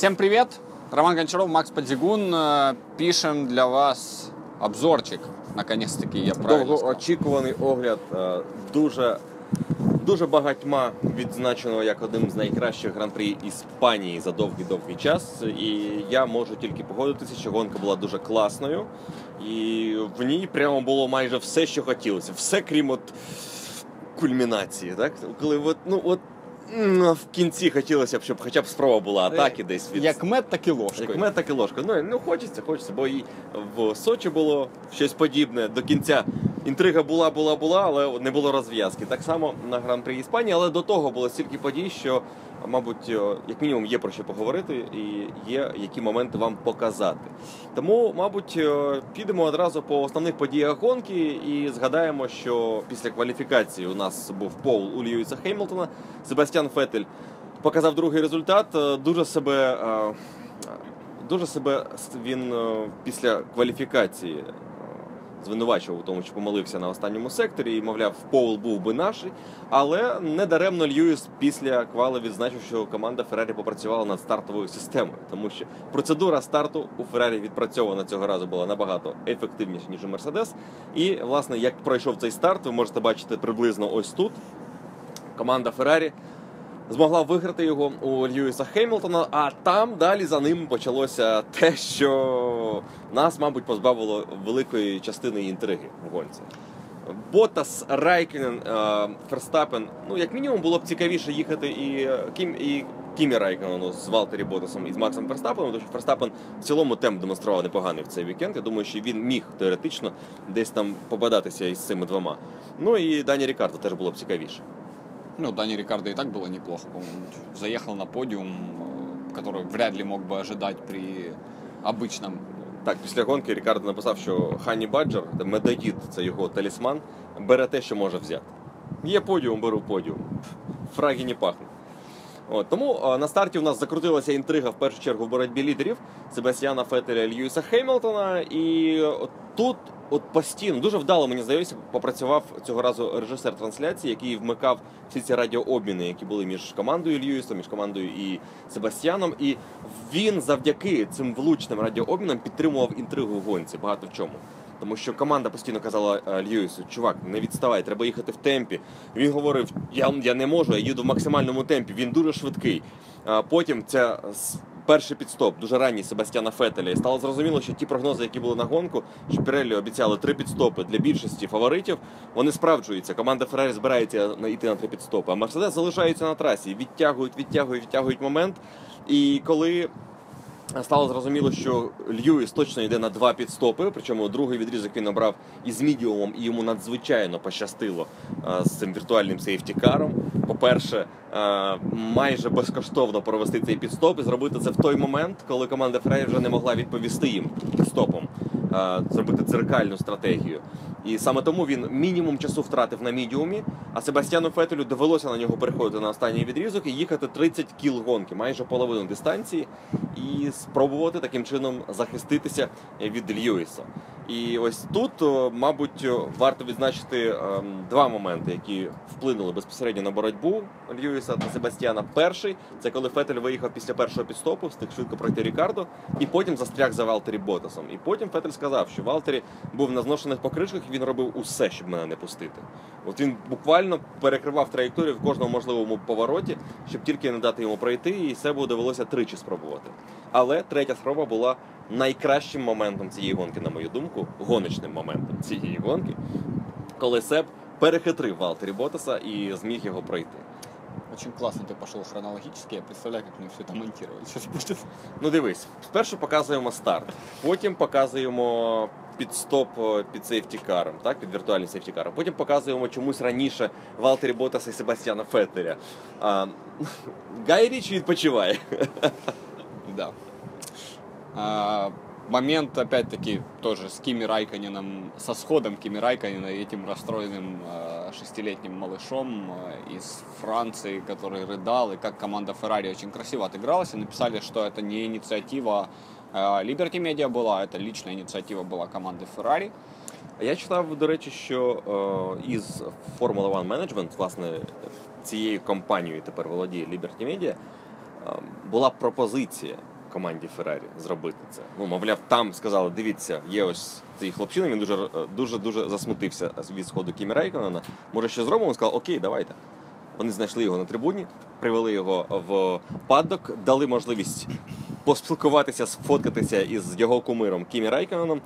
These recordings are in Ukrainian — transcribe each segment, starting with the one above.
Всем привет! Роман Гончаров, Макс Подзигун. Э, Пишем для вас обзорчик. Наконец-таки я правильно. Довгоочікуваний огляд е, дуже, дуже багатьма відзначеного як одним з найкращих гран-прі Іспанії за довгий-довгий час. І я можу тільки погодитися, що гонка була дуже класною. І в ній прямо було майже все, що хотілося. Все крім от кульмінації. Так? Коли от, ну, от, в кінці хотілося б, щоб хоча б спроба була атаки десь від Як мед, так і ложкою. як мед, так і ложка. Ну, ну хочеться, хочеться, бо і в Сочі було щось подібне. До кінця інтрига була, була, була, але не було розв'язки. Так само на гран-при Іспанії, але до того було стільки подій, що, мабуть, як мінімум є про що поговорити і є які моменти вам показати. Тому, мабуть, підемо одразу по основних подіях гонки і згадаємо, що після кваліфікації у нас був пол у Льюіса Хеймлтона. Себастьян Фетель показав другий результат. Е, Дуже себе. е, Дуже себе він е, після кваліфікації е, звинувачував у тому, що помилився на останньому секторі і, мовляв, Поул був би наш. Але недаремно Льюіс після квали відзначив, що команда Феррарі попрацювала над стартовою системою, тому що процедура старту у Феррарі відпрацьована цього разу була набагато ефективніше, ніж у Мерседес. І, власне, як пройшов цей старт, ви можете бачити приблизно ось тут. Команда Феррарі змогла виграти його у Льюіса Хеймлтона, а там далі за ним почалося те, що нас, мабуть, позбавило великої частини інтриги в гонці. Ботас, Райкінен, е, Ферстапен. Ну, як мінімум, було б цікавіше їхати і е, Кім і Кімі Райкінену з Валтері Ботасом і з Максом Ферстапеном, тому що Ферстапен в цілому темп демонстрував непоганий в цей вікенд. Я думаю, що він міг теоретично десь там попадатися із цими двома. Ну і Дані Рікардо теж було б цікавіше. Ну, Дани Рикардо и так было неплохо, по-моему. Заехал на подиум, э, который вряд ли мог бы ожидать при обычном. Так, після гонки Рікардо написав, що Хані Баджер, медоїд, це його талісман, бере те, що може взяти. Є подіум, беру подіум. Фраги не пахнуть. От, тому а, на старті у нас закрутилася інтрига в першу чергу в боротьбі лідерів Себастьяна Фетеля Льюіса Хеймлтона. І от тут от постійно, дуже вдало, мені здається, попрацював цього разу режисер трансляції, який вмикав всі ці радіообміни, які були між командою Льюісом, між командою і Себастьяном. І він завдяки цим влучним радіообмінам підтримував інтригу в гонці багато в чому. Тому що команда постійно казала е, Льюісу, чувак, не відставай, треба їхати в темпі. Він говорив, я, я не можу, я їду в максимальному темпі, він дуже швидкий. А потім ця перший підстоп, дуже ранній Себастьяна Фетеля. І стало зрозуміло, що ті прогнози, які були на гонку, що Піреллі обіцяли три підстопи для більшості фаворитів, вони справджуються. Команда Феррарі збирається йти на три підстопи. А Мерседес залишається на трасі, відтягують, відтягують, відтягують момент. І коли Стало зрозуміло, що Льюіс точно йде на два підстопи. Причому другий відрізок він обрав із мідіумом, і йому надзвичайно пощастило з цим віртуальним сейфтікаром. По-перше, майже безкоштовно провести цей підстоп і зробити це в той момент, коли команда Фрей вже не могла відповісти їм підстопом, зробити дзеркальну стратегію. І саме тому він мінімум часу втратив на мідіумі, а Себастьяну Фетелю довелося на нього переходити на останній відрізок і їхати 30 кіл гонки, майже половину дистанції, і спробувати таким чином захиститися від Льюіса. І ось тут, мабуть, варто відзначити ем, два моменти, які вплинули безпосередньо на боротьбу Льюіса та Себастьяна. Перший це коли Фетель виїхав після першого підстопу, встиг швидко пройти Рікардо, і потім застряг за Валтері Ботасом. І потім Фетель сказав, що Валтері був на зношених покришках, і він робив усе, щоб мене не пустити. От він буквально перекривав траєкторію в кожному можливому повороті, щоб тільки не дати йому пройти, і Себу довелося тричі спробувати. Але третя спроба була найкращим моментом цієї гонки, на мою думку, гоночним моментом цієї гонки, коли Себ перехитрив Валтері Ботаса і зміг його пройти. Очень классно ты пошел хронологически. Я представляю, как мне все сейчас будет. Ну дивись, спершу показуємо старт, потім показуємо підстоп під сейфтікаром, так, під віртуальним сейфтікаром. Потім показуємо чомусь раніше Валтері Ботаса і Себастьяна Феттеля. А, Гай Річ відпочиває. Да. А, момент, опять-таки, тоже с Кими Райконеном, со сходом Кими Райконена и этим расстроенным а, шестилетним малышом а, из Франции, который рыдал, и как команда Феррари очень красиво отыгралась, и написали, что это не инициатива а, Liberty Media была, это личная инициатива была команды Феррари. А Я читав, до речі, що е, із Formula One Management, власне, цією компанією тепер володіє Liberty Media, е, була пропозиція команді Феррарі зробити це. Ну, мовляв, там сказали, дивіться, є ось цей хлопчина, він дуже дуже дуже засмутився від сходу Кімі Рейконена. Може, що зробимо? Сказав, окей, давайте. Вони знайшли його на трибуні, привели його в паддок, дали можливість поспілкуватися, сфоткатися із його кумиром Кімі Райконом.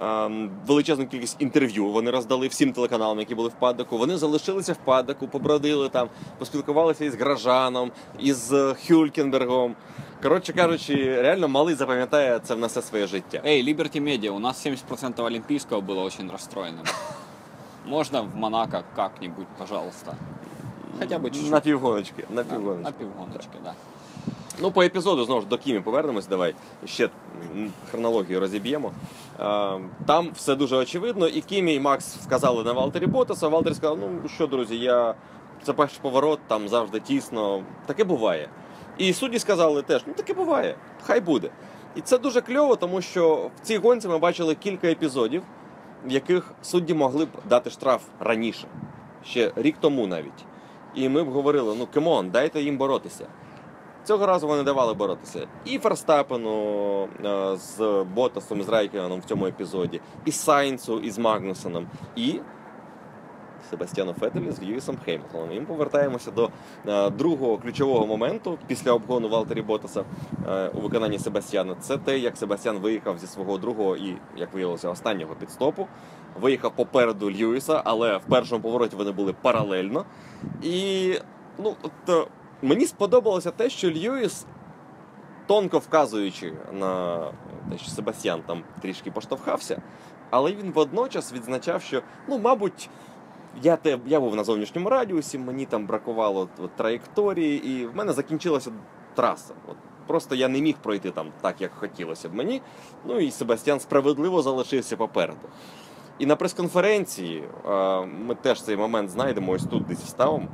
Ем, Величезну кількість інтерв'ю вони роздали всім телеканалам, які були в паддоку. Вони залишилися в паддоку, побродили там, поспілкувалися із Гражаном, із е, Хюлькенбергом. Коротше кажучи, реально малий запам'ятає це на все своє життя. Эй, Liberty Media, у нас 70% олимпийского было очень расстроенным. Можно в Монако как-нибудь, пожалуйста? Хотя бы чуть-чуть. На півгоночки. На На, півгоночки. на пивгоночке, да. Ну, по епізоду знову ж до Кімі повернемось. Давай ще м, хронологію розіб'ємо. Е, Там все дуже очевидно. І Кімі і Макс вказали на Валтері Ботаса. Валтер сказав: ну що, друзі, я це перший поворот, там завжди тісно. Таке буває. І судді сказали теж, ну таке буває, хай буде. І це дуже кльово, тому що в цій гонці ми бачили кілька епізодів, в яких судді могли б дати штраф раніше, ще рік тому навіть. І ми б говорили: ну кемон, дайте їм боротися. Цього разу вони давали боротися і Ферстапену е, з Ботасом, з Райкеном в цьому епізоді, і Сайнцу, і з Магнусеном, і Себастьяну Фетелі з Льюісом Хеймлтоном. І ми повертаємося до е, другого ключового моменту після обгону Валтері Ботаса е, у виконанні Себастьяна. Це те, як Себастьян виїхав зі свого другого і, як виявилося, останнього підстопу. Виїхав попереду Льюіса, але в першому повороті вони були паралельно. І ну, от, е, мені сподобалося те, що Льюіс, тонко вказуючи на те, що Себастьян там трішки поштовхався, але він водночас відзначав, що, ну, мабуть, я, те, я був на зовнішньому радіусі, мені там бракувало от, траєкторії, і в мене закінчилася траса. От, просто я не міг пройти там так, як хотілося б мені. Ну і Себастьян справедливо залишився попереду. І на прес-конференції е, ми теж цей момент знайдемо ось тут десь вставимо.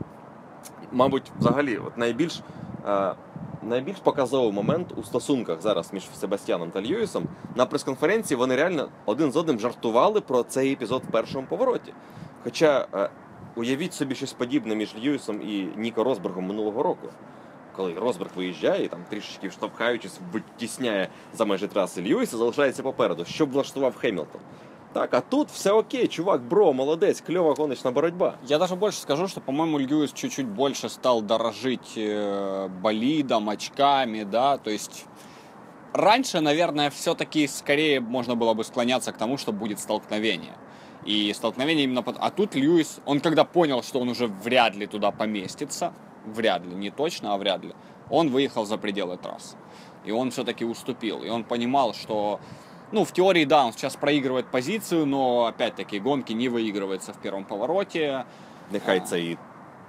Мабуть, взагалі, от найбільш, е, найбільш показовий момент у стосунках зараз між Себастьяном та Льюісом. На прес-конференції вони реально один з одним жартували про цей епізод в першому повороті. Хоча е, уявіть собі щось подібне між Льюісом і Ніко Росбергом минулого року. Коли Росберг виїжджає і там трішечки штовхаючись, витісняє за межі траси Льюіса, залишається попереду, що б влаштував Хемілтон. Так, а тут все окей, чувак, бро, молодець, кльова гоночна боротьба. Я даже больше скажу, что, по-моему, Льюис чуть-чуть больше стал дорожить э, болидом, очками, да, то есть раньше, наверное, все-таки скорее можно было бы склоняться к тому, что будет столкновение. И столкновение именно... Под... А тут Льюис, он когда понял, что он уже вряд ли туда поместится, вряд ли, не точно, а вряд ли, он выехал за пределы трассы. И он все-таки уступил. И он понимал, что ну, в теории, да, он сейчас проигрывает позицию, но, опять-таки, гонки не выигрывается в первом повороте. Нехай це і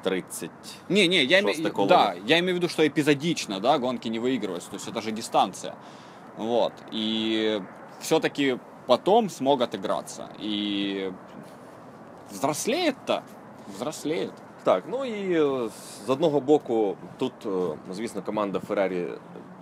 30. Не, не, я, име- Шестое коло. да, я имею в виду, что эпизодично, да, гонки не выигрываются, то есть это же дистанция. Вот, и все-таки потом смог отыграться. И взрослеет-то, взрослеет. Так, ну і е, з одного боку, тут, е, звісно, команда Феррарі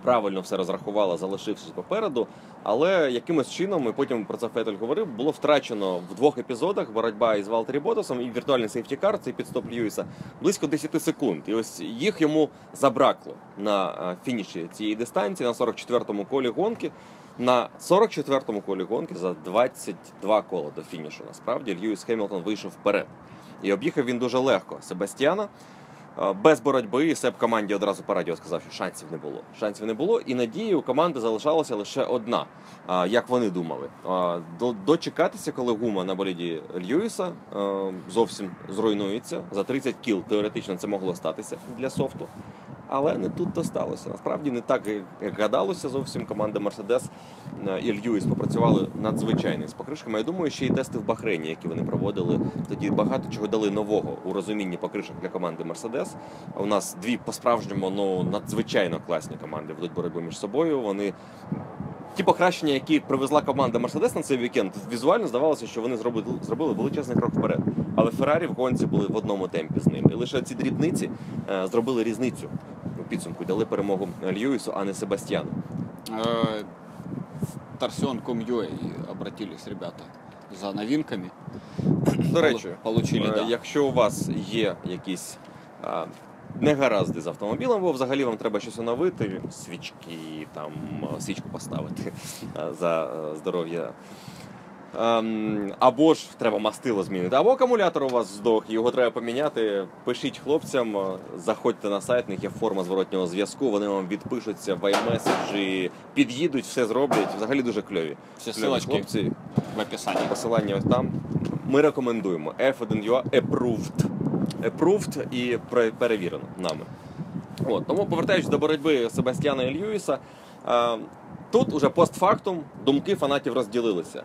правильно все розрахувала, залишившись попереду. Але якимось чином, і потім про це Фетель говорив, було втрачено в двох епізодах боротьба із Валтері Ботасом і віртуальний сейфтікар, цей підстоп Льюіса, близько 10 секунд. І ось їх йому забракло на е, фініші цієї дистанції, на 44-му колі гонки. На 44-му колі гонки за 22 кола до фінішу. Насправді Льюіс Хемілтон вийшов вперед. І об'їхав він дуже легко Себастьяна. Е, Без боротьби і Себ команді одразу по радіо сказав, що шансів не було. Шансів не було, і надії у команди залишалася лише одна, як вони думали. Дочекатися, коли гума на боліді Льюіса е, зовсім зруйнується. За 30 кіл теоретично це могло статися для софту. Але не тут то сталося. Насправді не так, як- гадалося зовсім. Команда Мерседес і Льюіс попрацювали надзвичайно з покришками. Я думаю, ще й тести в Бахрейні, які вони проводили. Тоді багато чого дали нового у розумінні покришок для команди Мерседес. У нас дві по-справжньому ну, надзвичайно класні команди ведуть боротьбу між собою. Вони ті покращення, які привезла команда Мерседес на цей вікенд, візуально здавалося, що вони зробили, зробили величезний крок вперед. Але Феррарі в гонці були в одному темпі з ними. І лише ці дрібниці е, зробили різницю у підсумку, дали перемогу Льюісу, а не Себастьяну. В Торсион.com.ua обратились ребята за новинками. До речі, Получили, Е, да. Якщо у вас є якісь а, негаразди з автомобілем, бо взагалі вам треба щось оновити, свічки, там свічку поставити е, за е, здоров'я. Ем, або ж треба мастило змінити, або акумулятор у вас здох, його треба поміняти. Пишіть хлопцям, е, заходьте на сайт, в них є форма зворотнього зв'язку, вони вам відпишуться в iMessage, під'їдуть, все зроблять. Взагалі дуже кльові. Все Кльові ссылочки хлопці. в описании. Посилання ось там. Ми рекомендуємо F1UA approved. Approved і перевірено нами. От, тому повертаючись до боротьби Себастьяна і Льюіса, е, тут уже постфактум думки фанатів розділилися.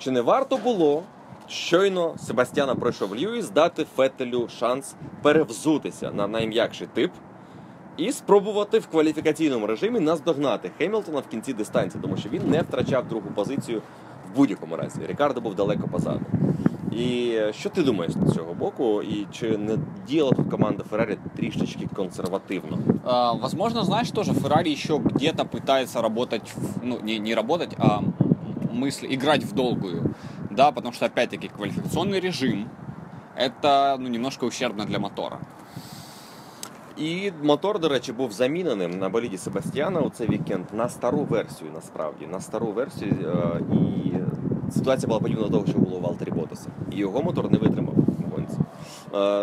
Чи не варто було щойно Себастьяна пройшов Льюіс дати Феттелю шанс перевзутися на найм'якший тип і спробувати в кваліфікаційному режимі наздогнати Хемілтона в кінці дистанції, тому що він не втрачав другу позицію в будь-якому разі. Рікардо був далеко позаду. І що ти думаєш з цього боку? І чи не діяла тут команда Феррарі трішечки консервативно? А, возможно, знаешь, тоже Феррари еще где-то пытается работать, ну, не, не работать, а мысли, играть в долгую. Да, потому что, опять-таки, квалификационный режим это ну, немножко ущербно для мотора. І мотор, до речі, був заміненим на боліді Себастьяна у цей вікенд на стару версію, насправді, на стару версію. е, І ситуація була подібна до того, що було у Валтері Ботаса. І його мотор не витримав в гонці. Е,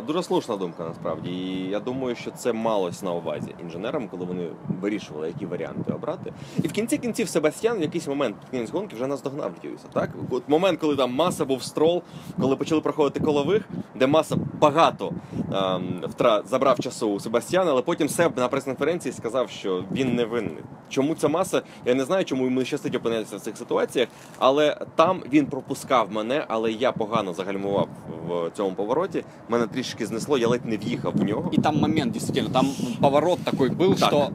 Дуже слушна думка, насправді. І я думаю, що це малось на увазі інженерам, коли вони вирішували, які варіанти обрати. І в кінці кінців Себастьян в якийсь момент під кінець гонки вже наздогнав Льюіса. Так, от момент, коли там маса був строл, коли почали проходити колових, де маса багато ем, втра... забрав часу у Себастьяна, але потім Себ на прес-конференції сказав, що він не винний. Чому ця маса? Я не знаю, чому йому не щастить опинитися в цих ситуаціях, але там він пропускав мене, але я погано загальмував в цьому повороті. Мене трішки знесло, я ледь не в'їхав в нього. И там момент, действительно, там поворот такой был, Так. что...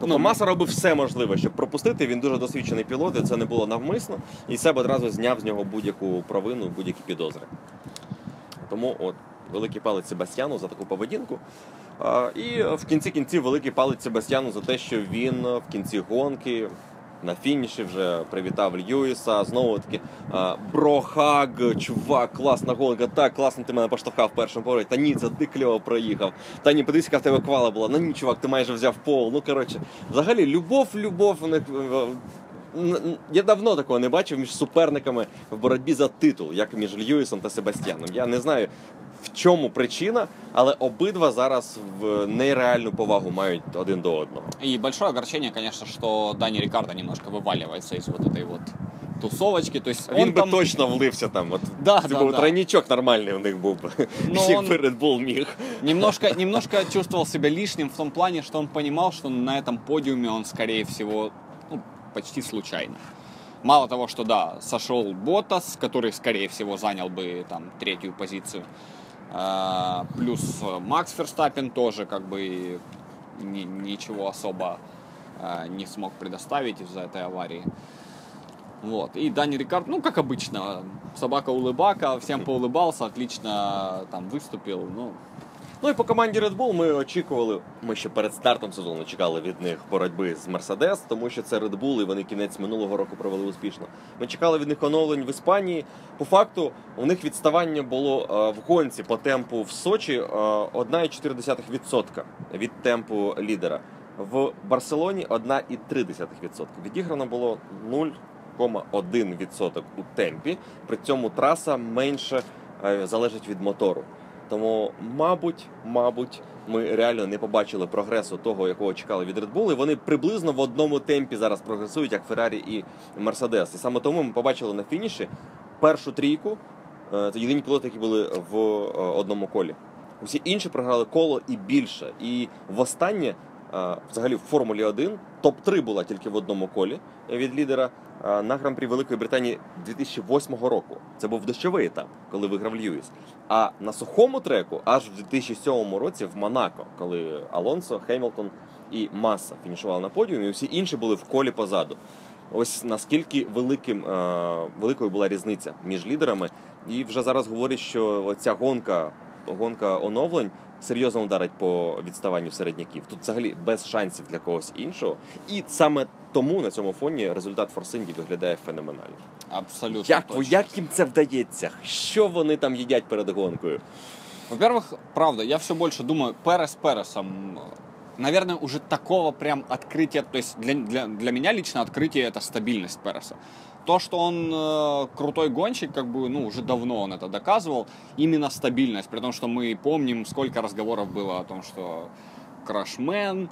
Тобто Маса робив все можливе, щоб пропустити. Він дуже досвідчений пілот, і це не було навмисно. І Себ одразу зняв з нього будь-яку провину, будь-які підозри. Тому от великий палець Себастьяну за таку поведінку. А, і в кінці кінців великий палець Себастьяну за те, що він в кінці гонки. На фініші вже привітав Льюіса. Знову таки брохаг, чувак, класна гонка. Так, класно ти мене поштовхав першому повороті. Та ні, це ти кльово проїхав. Та ні, подивись, яка в тебе квала була. Ну ні, чувак, ти майже взяв пол. Ну коротше, взагалі, любов, любов Я давно такого не бачив між суперниками в боротьбі за титул, як між Льюісом та Себастьяном. Я не знаю, в чому причина, але обидва зараз в нереальну повагу мають один до одного. И большое огорчение, конечно, что Дани Рикардо немножко вываливается из вот этой вот тусовочки. То есть Він он би там... точно влився там. От Да, це да, був да. тройнічок нормальний у них був. Ну, Якби он- Red Bull міг. Немножко, немножко чувствовал себя лишним в том плане, что он понимал, что на этом подиуме он, скорее всего, ну, почти случайно. Мало того, что да, сошел Ботас, который, скорее всего, занял бы там третью позицию. А, плюс э, Макс Ферстаппен тоже как бы ни- ничего особо а, не смог предоставить из-за этой аварии. Вот. И Дани Рикард, ну, как обычно, собака-улыбака, всем поулыбался, отлично там выступил. Ну, Ну і по команді Red Bull ми очікували, ми ще перед стартом сезону чекали від них боротьби з Mercedes, тому що це Red Bull, і вони кінець минулого року провели успішно. Ми чекали від них оновлень в Іспанії. По факту, у них відставання було е, в гонці по темпу в Сочі е, 1,4% від темпу лідера. В Барселоні 1,3%. Відіграно було 0,1% у темпі. При цьому траса менше е, залежить від мотору. Тому, мабуть, мабуть, ми реально не побачили прогресу того, якого чекали від Red Bull, і вони приблизно в одному темпі зараз прогресують, як Феррарі і Мерседес. І саме тому ми побачили на фініші першу трійку. Е, Це єдині пілоти, які були в е, одному колі. Усі інші програли коло і більше. І востаннє, взагалі, в Формулі 1 топ-3 була тільки в одному колі від лідера е, на гран-прі Великої Британії 2008 року. Це був дощовий етап, коли виграв Льюіс. А на сухому треку аж в 2007 році в Монако, коли Алонсо, Хемілтон і Маса фінішували на подіумі, і всі інші були в колі позаду. Ось наскільки великим, е, великою була різниця між лідерами. І вже зараз говорять, що ця гонка, гонка оновлень серйозно ударить по відставанню середняків. Тут взагалі без шансів для когось іншого. І саме тому на цьому фоні результат Форсинді виглядає феноменально. абсолютно Як, точно. як їм це вдається? Що вони там їдять перед гонкою? Во-первых, правда, я все больше думаю, Перес Пересом, наверное, уже такого прям открытия, то есть для, для, для меня лично открытие это стабильность Переса. То, что он э, крутой гонщик, как бы, ну, уже давно он это доказывал, именно стабильность, при том, что мы помним, сколько разговоров было о том, что крашмен,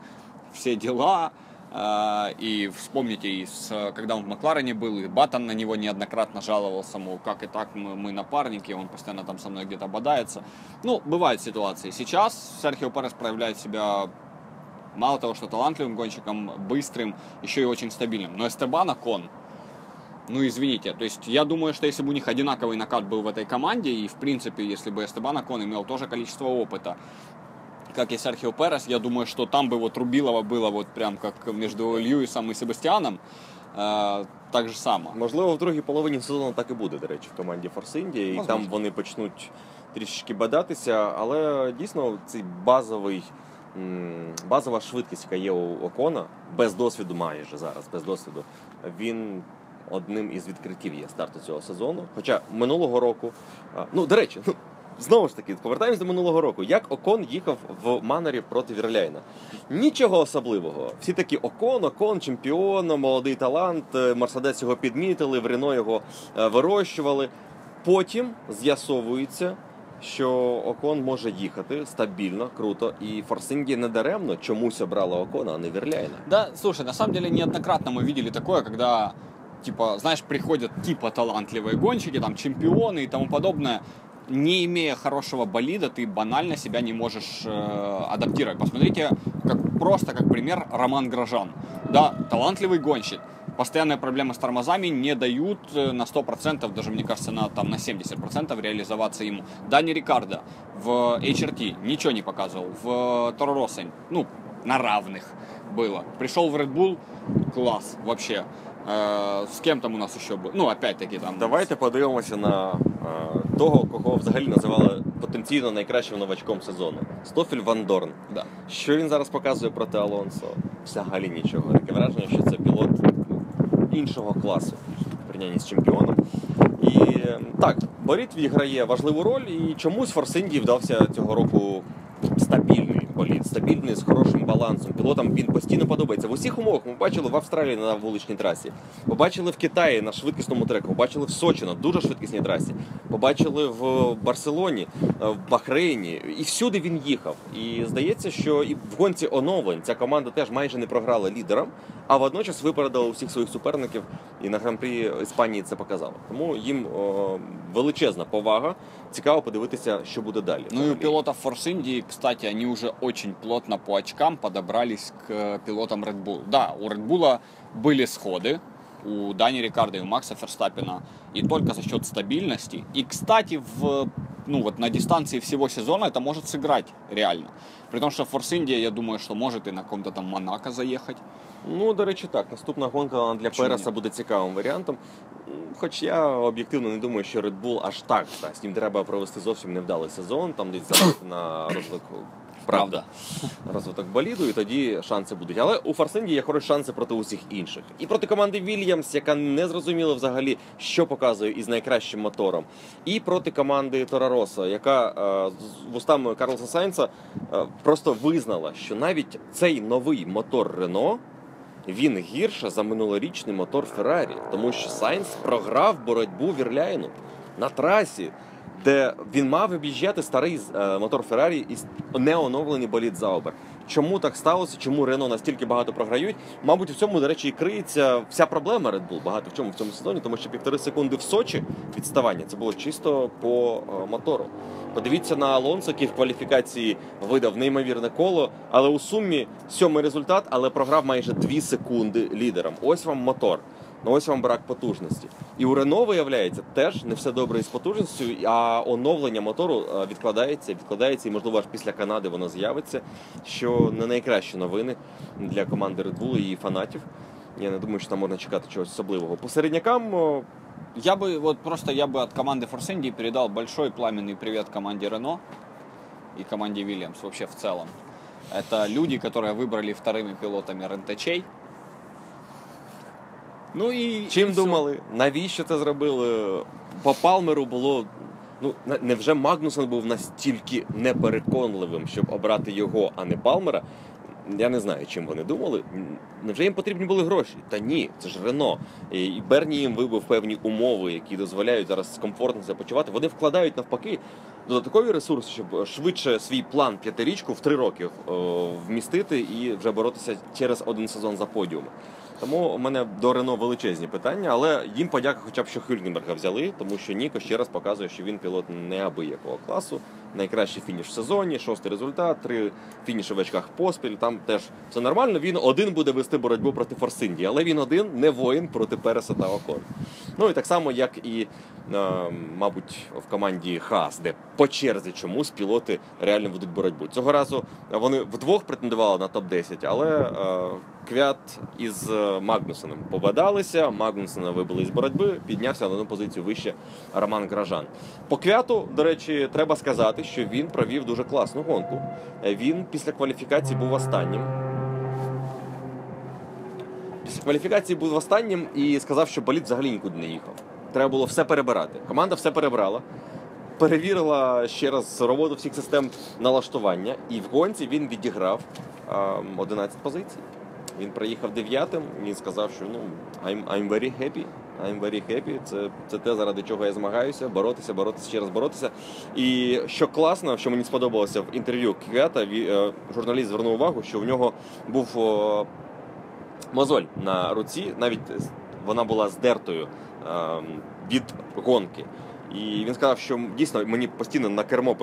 все дела, э, и вспомните, и с, когда он в Макларене был, и Баттон на него неоднократно жаловался, мол, как и так мы, мы напарники, он постоянно там со мной где-то бодается. Ну, бывают ситуации. Сейчас Серхио Перес проявляет себя мало того, что талантливым гонщиком, быстрым, еще и очень стабильным. Но Эстебана Кон, ну, извините, то есть я думаю, что если бы у них одинаковый накат был в этой команде, и, в принципе, если бы Эстебан Акон имел тоже количество опыта, как и Серхио Перес, я думаю, что там бы вот Рубилова было вот прям как между Льюисом и Себастьяном, е, так же само. Можливо, в другій половині сезону так і буде, до речі, в команді Форс Індія, і Возможно. там вони почнуть трішечки бадатися, але дійсно цей базовий. м, Базова швидкість, яка є у Окона, без досвіду майже зараз, без досвіду, він одним із відкриттів є старту цього сезону. Хоча минулого року, ну до речі, ну знову ж таки, повертаємось до минулого року. Як Окон їхав в манері проти Вірляйна? Нічого особливого. Всі такі Окон, Окон, чемпіон, молодий талант. е, Мерседес його підмітили, в Рено його е, вирощували. Потім з'ясовується, що Окон може їхати стабільно, круто, і Форсингі не даремно чомусь обрала Окона, а не Вірляйна. Да, слушай, на самом деле неоднократно мы видели такое, когда, типа, знаешь, приходят типа талантливые гонщики, там, чемпионы и тому подобное, не имея хорошего болида, ты банально себя не можешь э, адаптировать. Посмотрите, как просто как пример Роман Грожан. Да, талантливый гонщик. Постоянные проблемы с тормозами не дают э, на 100%, даже мне кажется, на, там, на 70% реализоваться ему. Дани Рикардо в HRT ничего не показывал. В Торо Россо, ну, на равных было. Пришел в Red Bull, класс, вообще. Э, с кем там у нас еще был? Ну, опять-таки там. Давайте подивимося на е, того, кого взагалі називали потенційно найкращим новачком сезону. Стофіль Ван Дорн. Да. Що він зараз показує проти Алонсо? Взагалі нічого. Таке враження, що це пілот іншого класу порівнянні з чемпіоном. І е, так, Боріт відіграє важливу роль, і чомусь Форсинді вдався цього року стабільний боліт, стабільний з хорошим балансом. Пілотам він постійно подобається. В усіх умовах ми бачили в Австралії на вуличній трасі, побачили в Китаї на швидкісному треку, побачили в Сочі на дуже швидкісній трасі, побачили в Барселоні, е, в Бахрейні, і всюди він їхав. І здається, що і в гонці оновлень ця команда теж майже не програла лідерам, а водночас випередила усіх своїх суперників і на гран-прі Іспанії це показало. Тому їм о, величезна повага. Цікаво подивитися, що буде далі. Ну и у пилотов Force India, кстати, они уже очень плотно по очкам подобрались к э, пилотам Red Bull. Да, у Red Bull были сходы, у Дани Рикардо и у Макса Ферстаппина, и только за счет стабильности. И, кстати, в, ну, вот на дистанции всего сезона это может сыграть реально. При том, что Force India, я думаю, что может и на каком-то там Монако заехать. Ну, до речі, так. Наступна гонка для Чому Переса ні? буде цікавим варіантом. Хоч я об'єктивно не думаю, що Red Bull аж так. Та, з ним треба провести зовсім невдалий сезон, там десь забити на розвиток. Правда, розвиток боліду, і тоді шанси будуть. Але у Форсинді є хороші шанси проти усіх інших. І проти команди Вільямс, яка не зрозуміла взагалі, що показує із найкращим мотором. І проти команди Тораросо, яка е, з вустами Карлоса Сайнца е, просто визнала, що навіть цей новий мотор Рено. Він гірше за минулорічний мотор Феррарі, тому що Сайнс програв боротьбу Вірляйну. На трасі, де він мав об'їжджати старий е, мотор Феррарі і неоновлений болід Заубер. Чому так сталося? Чому Рено настільки багато програють? Мабуть, в цьому, до речі, і криється вся проблема Red Bull багато в чому в цьому сезоні, тому що півтори секунди в Сочі відставання це було чисто по е, мотору. Подивіться на Алонсо, який в кваліфікації видав неймовірне коло, але у сумі сьомий результат, але програв майже 2 секунди лідерам. Ось вам мотор. Ну ось вам брак потужності. І у Рено, виявляється, теж не все добре із потужністю, а оновлення мотору е, відкладається, відкладається, і можливо аж після Канади воно з'явиться. Що не найкращі новини для команди Red Bull і її фанатів. Я не думаю, що там можна чекати чогось особливого. По середнякам о, Я бы, вот просто я бы от команды Force India передал большой пламенный привет команде Рено и команде Williams вообще в целом. Это люди, которые выбрали вторыми пилотами РНТЧей. Ну и... Чим всё. думали? Навіщо це зробили? По Палмеру було Ну невже Магнусен був настільки непереконливим, щоб обрати його, а не Палмера? Я не знаю, чим вони думали. Невже їм потрібні були гроші? Та ні, це ж Рено. І і Берні їм вибив певні умови, які дозволяють зараз комфортно себе почувати. Вони вкладають навпаки додаткові ресурси, щоб швидше свій план п'ятирічку в три роки о, вмістити і вже боротися через один сезон за подіуми. Тому у мене до Рено величезні питання, але їм подяка, хоча б що Хюльгенберга взяли, тому що Ніко ще раз показує, що він пілот неабиякого класу. Найкращий фініш в сезоні, шостий результат, три фініші в очках поспіль. Там теж все нормально. Він один буде вести боротьбу проти Форсинді, але він один не воїн проти Переса та Окон. Ну і так само, як і, е, мабуть, в команді Хас, де по черзі чомусь пілоти реально ведуть боротьбу. Цього разу вони вдвох претендували на топ-10, але е, Квят із е, Магнусеном побадалися. Магнусена вибили з боротьби, піднявся на одну позицію вище Роман Гражан. По квяту, до речі, треба сказати, що він провів дуже класну гонку. Е, Він після кваліфікації був останнім. Після кваліфікації був останнім і сказав, що болід взагалі нікуди не їхав. Треба було все перебирати. Команда все перебрала, перевірила ще раз роботу всіх систем налаштування, і в гонці він відіграв ем, 11 позицій. Він приїхав дев'ятим. Він сказав, що ну I'm, I'm very happy. I'm very happy. Це, це те, заради чого я змагаюся, боротися, боротися, ще раз боротися. І що класно, що мені сподобалося в інтерв'ю Квята, е, журналіст звернув увагу, що в нього був мозоль на руці, навіть вона була здертою ем, від гонки. І він сказав, що дійсно мені постійно на кермо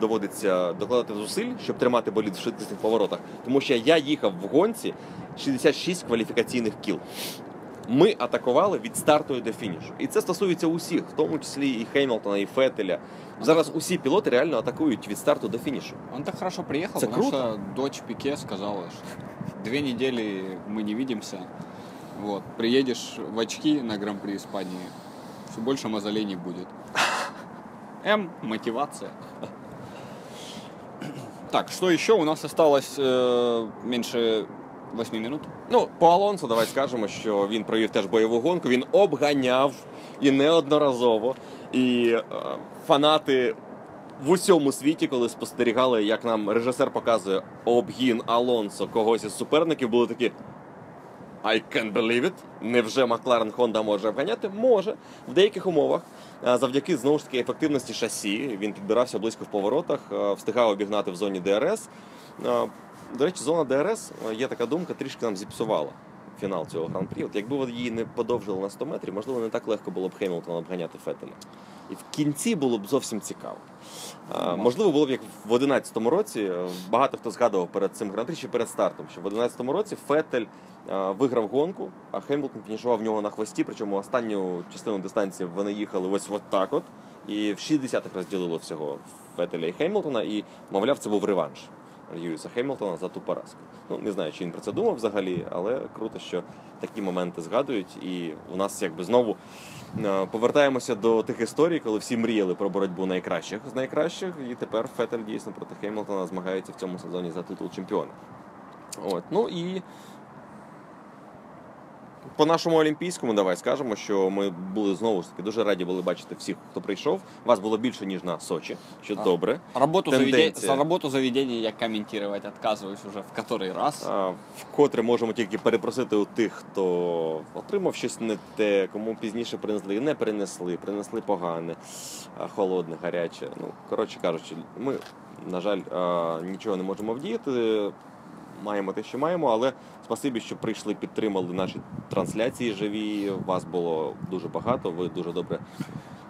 доводиться докладати зусиль, щоб тримати болід в швидкісних поворотах, тому що я їхав в гонці 66 кваліфікаційних кіл. Ми атакували від старту і до фінішу. І це стосується усіх, в тому числі і Хеймлтона, і Фетеля. Зараз усі пілоти реально атакують від старту до фінішу. Он так хорошо приехал, Это потому круто. что дочь Пике сказала, что две недели мы не видимся. Вот. Приедешь в очки на Гран-при Испании, все больше мозолей не будет. М. Мотивация. Так, что еще? У нас осталось э, меньше 8 минут. Ну, по Алонсо давай скажемо, що він провів теж бойову гонку, він обганяв і неодноразово. І е, фанати в усьому світі, коли спостерігали, як нам режисер показує обгін Алонсо когось із суперників, були такі. I can't believe it. Невже Макларен Honda може обганяти? Може. В деяких умовах. Е, Завдяки знову ж таки ефективності шасі. Він підбирався близько в поворотах, е, встигав обігнати в зоні ДРС. До речі, зона ДРС, е, є така думка, трішки нам зіпсувала фінал цього гран-прі. От якби її не подовжили на 100 метрів, можливо, не так легко було б Хеймлтона обганяти Феттеля. І в кінці було б зовсім цікаво. А, можливо, було б як в 11-му році. е, Багато хто згадував перед цим гран-прі чи перед стартом, що в 11-му році Феттель е, виграв гонку, а Хемілтон фінішував в нього на хвості. Причому останню частину дистанції вони їхали ось от так от. І в 60-х розділило всього Феттеля і Хеймлтона, і, мовляв, це був реванш. Льюіса Хеймлтона за ту поразку. Ну не знаю, чи він про це думав взагалі, але круто, що такі моменти згадують. І у нас якби знову е, повертаємося до тих історій, коли всі мріяли про боротьбу найкращих з найкращих, і тепер Фетель дійсно проти Хеймлтона змагається в цьому сезоні за титул чемпіона. От, ну і по нашому олімпійському давай скажемо, що ми були знову ж таки дуже раді були бачити всіх, хто прийшов. Вас було більше ніж на Сочі, що А. добре. Работу, заведения, Тенденция. за работу заведения я комментировать отказываюсь уже в который раз. А, Вкотре можемо тільки перепросити у тих, хто отримав щось не те, кому пізніше принесли, не принесли, принесли погане, холодне, гаряче. Ну, коротше кажучи, ми, на жаль, нічого не можемо вдіяти Маємо те, що маємо, але спасибі, що прийшли, підтримали наші трансляції живі. Вас було дуже багато. Ви дуже добре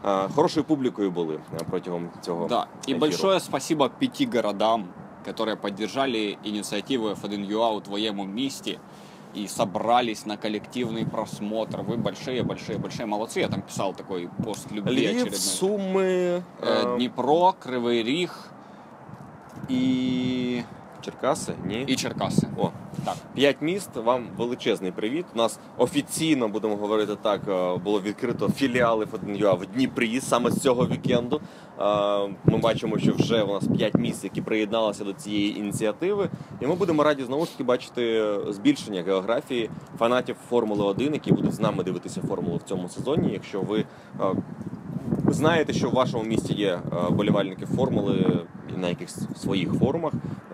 а, хорошою публікою були а, протягом цього. Да, и эфира. большое спасибо пяти городам, которые поддержали инициативу F1UA у твоему месте и собрались на коллективный просмотр. Вы большие-большие-большие молодцы. Я там писал такой пост любви Львів, очередной. Суми, Э, а, Днепро, Кривый Рих и... Черкаси, ні. и Черкасы. О, Так, П'ять міст. Вам величезний привіт. У нас офіційно будемо говорити так. е, Було відкрито філіали F1UA в Дніпрі саме з цього вікенду. Е, Ми бачимо, що вже у нас п'ять міст, які приєдналися до цієї ініціативи. І ми будемо раді знову ж таки бачити збільшення географії фанатів Формули 1, які будуть з нами дивитися формулу в цьому сезоні. Якщо ви е, ви знаєте, що в вашому місті є вболівальники формули на якихось своїх форумах.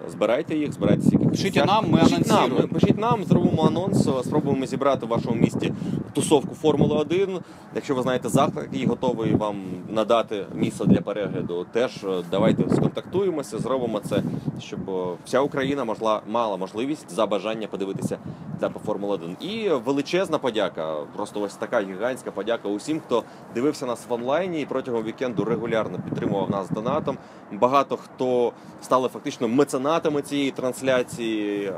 Збирайте їх, збирайтеся в якихось Пишіть нам, ми пишіть нам, пишіть нам, зробимо анонс, спробуємо зібрати в вашому місті тусовку Формули 1. Якщо ви знаєте заклад, який готовий вам надати місце для перегляду, теж е, давайте сконтактуємося, зробимо це, щоб е, вся Україна могла мала можливість за бажання подивитися етапи Формули 1. І величезна подяка, просто ось така гігантська подяка усім, хто дивився нас в онлайні і протягом вікенду регулярно підтримував нас донатом. Багато хто стали фактично меценатами цієї трансляції.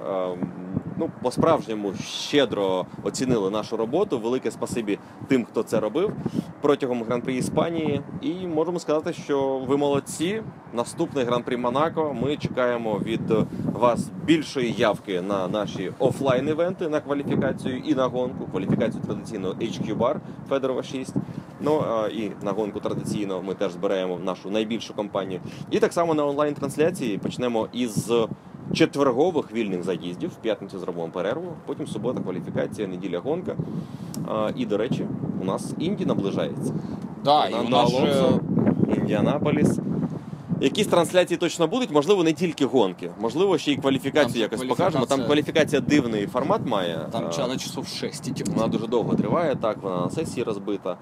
Ну, по-справжньому щедро оцінили нашу роботу. Велике спасибі тим, хто це робив протягом гран-прі Іспанії. І можемо сказати, що ви молодці. Наступний гран-прі Монако. Ми чекаємо від вас більшої явки на наші офлайн-івенти на кваліфікацію і на гонку. Кваліфікацію традиційно HQ Bar Федорова 6. Ну і на гонку традиційно ми теж збираємо нашу найбільшу компанію. І так само на онлайн-трансляції почнемо із четвергових вільних заїздів. В п'ятницю зробимо перерву, потім субота кваліфікація, неділя гонка. А, і, до речі, у нас Інді наближається. Да, и у нас же... Індіанаполіс. Якісь трансляції точно будуть, можливо, не тільки гонки, можливо, ще й кваліфікацію Там якось кваліфікація- покажемо. Там кваліфікація дивний формат має. Там А, на часов 6 идет. вона дуже довго триває, так, вона на сесії розбита.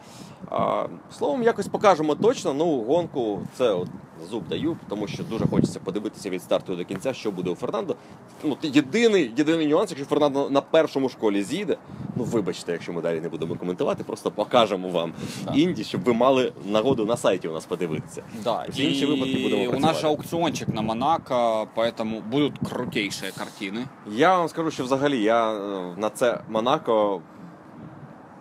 А, словом, якось покажемо точно. Ну, гонку це от зуб даю, тому що дуже хочеться подивитися від старту до кінця, що буде у Фернандо. Ну, єдиний, єдиний нюанс, якщо Фернандо на першому школі з'їде, ну вибачте, якщо ми далі не будемо коментувати, просто покажемо вам Да. інді, щоб ви мали нагоду на сайті у нас подивитися. Да, Все інші випадки будемо и у нас працювати. же аукциончик на Монако, поэтому будут крутейшие картины. Я вам скажу, що взагалі я е, на це Монако.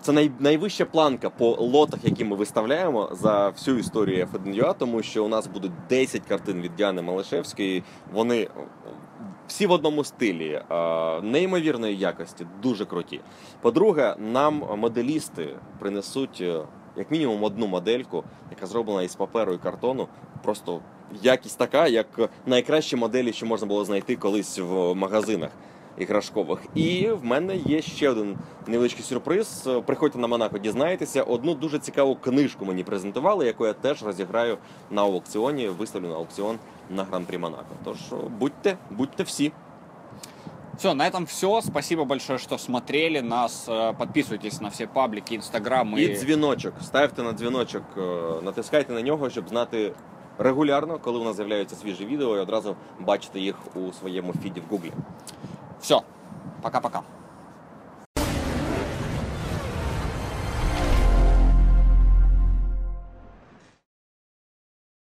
Це най, найвища планка по лотах, які ми виставляємо за всю історію F1UA, тому що у нас будуть 10 картин від Діани Малишевської. Вони всі в одному стилі, неймовірної якості, дуже круті. По-друге, нам моделісти принесуть е, як мінімум одну модельку, яка зроблена із паперу і картону. Просто якість така, як найкращі моделі, що можна було знайти колись в магазинах іграшкових. І в мене є ще один невеличкий сюрприз. Приходьте на Монако, дізнаєтеся. Одну дуже цікаву книжку мені презентували, яку я теж розіграю на аукціоні, виставлю на аукціон на гран-прі Монако. Тож будьте, будьте всі. Все, на этом все. Спасибо большое, что смотрели нас. Э, Подписывайтесь на все паблики, инстаграмы. І дзвіночок. Ставте на дзвіночок, е, натискайте на нього, щоб знати регулярно, коли у нас з'являються свіжі відео, і одразу бачити їх у своєму фіді в Гуглі. Все. Пока-пока.